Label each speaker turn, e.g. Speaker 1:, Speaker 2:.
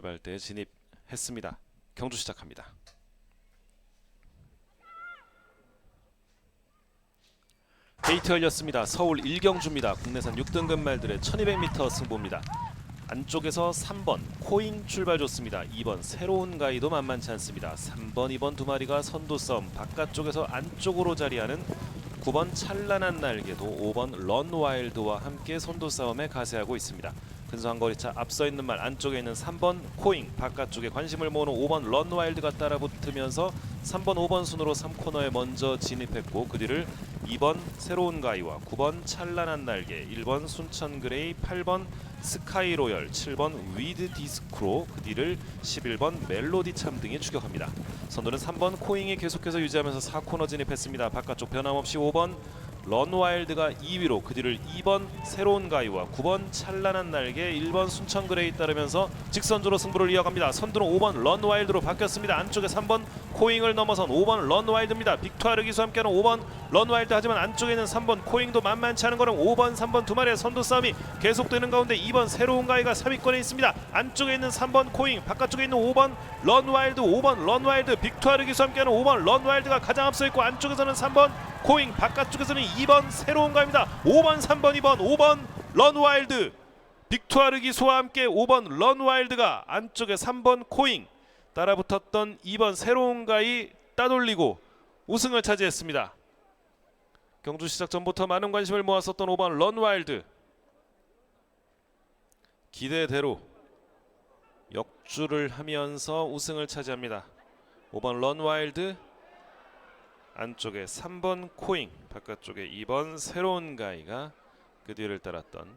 Speaker 1: 출발대에 진입했습니다. 경주 시작합니다. 게이트 열렸습니다. 서울 일경주입니다. 국내산 6등급 말들의 1200m 승부입니다. 안쪽에서 3번 코잉 출발 좋습니다. 2번 새로운 가이도 만만치 않습니다. 3번, 2번 두 마리가 선두 싸움 바깥쪽에서 안쪽으로 자리하는 9번 찬란한 날개도 5번 런 와일드와 함께 선두 싸움에 가세하고 있습니다. 근소한 거리차 앞서 있는 말 안쪽에 있는 3번 코잉 바깥쪽에 관심을 모으는 5번 런와일드가 따라붙으면서 3번 5번 순으로 3코너에 먼저 진입했고 그 뒤를 2번 새로운 가이와 9번 찬란한 날개 1번 순천 그레이 8번 스카이 로열 7번 위드 디스크로 그 뒤를 11번 멜로디 참 등이 추격합니다. 선두는 3번 코잉이 계속해서 유지하면서 4코너 진입했습니다. 바깥쪽 변함없이 5번 런와일드가 2위로 그 뒤를 2번 새로운 가이와 9번 찬란한 날개 1번 순천 그레이 따르면서 직선주로 승부를 이어갑니다. 선두는 5번 런와일드로 바뀌었습니다. 안쪽에 3번 코잉을 넘어선 5번 런와일드입니다. 빅투아르 기수 함께하는 5번 런와일드 하지만 안쪽에 있는 3번 코잉도 만만치 않은 거는 5번 3번 두 마리의 선두 싸움이 계속되는 가운데 2번 새로운 가이가 3위권에 있습니다. 안쪽에 있는 3번 코잉 바깥쪽에 있는 5번 런와일드 5번 런와일드 빅투아르 기수 함께하는 5번 런와일드가 가장 앞서 있고 안쪽에서는 3번 코잉 바깥쪽에서는 2번 새로운 가입니다. 5번 3번 2번 5번 런와일드 빅투아르 기수와 함께 5번 런와일드가 안쪽에 3번 코잉 따라붙었던 2번 새로운 가이 따돌리고 우승을 차지했습니다. 경주 시작 전부터 많은 관심을 모았었던 5번 런와일드 기대대로 역주를 하면서 우승을 차지합니다. 5번 런와일드 안쪽에 3번 코잉 바깥쪽에 2번 새로운 가이가 그 뒤를 따랐던